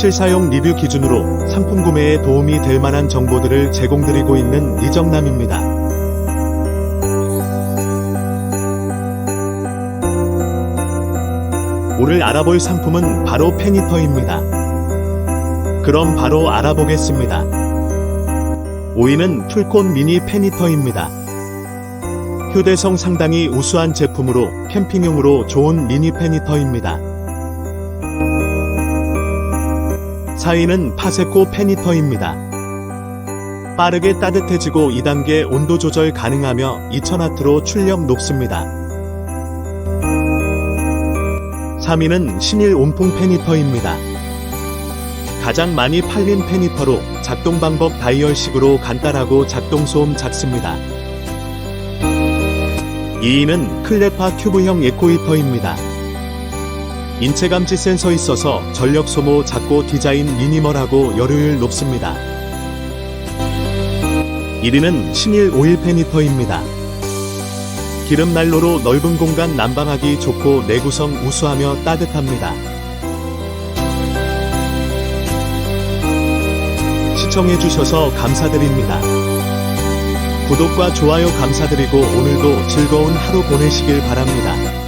실사용 리뷰 기준으로 상품 구매에 도움이 될 만한 정보들을 제공드리고 있는 이정남입니다. 오늘 알아볼 상품은 바로 페니터입니다. 그럼 바로 알아보겠습니다. 5위는 풀콘 미니 페니터입니다. 휴대성 상당히 우수한 제품으로 캠핑용으로 좋은 미니 페니터입니다. 4위는 파세코 페니터입니다. 빠르게 따뜻해지고 2단계 온도 조절 가능하며 2000W로 출력 높습니다. 3위는 신일 온풍 페니터입니다. 가장 많이 팔린 페니터로 작동 방법 다이얼식으로 간단하고 작동 소음 작습니다. 2위는 클레파 큐브형 에코히터입니다. 인체 감지 센서 있어서 전력 소모 작고 디자인 미니멀하고 열효율 높습니다. 1위는 신일 오일 페니터입니다. 기름 난로로 넓은 공간 난방하기 좋고 내구성 우수하며 따뜻합니다. 시청해주셔서 감사드립니다. 구독과 좋아요 감사드리고 오늘도 즐거운 하루 보내시길 바랍니다.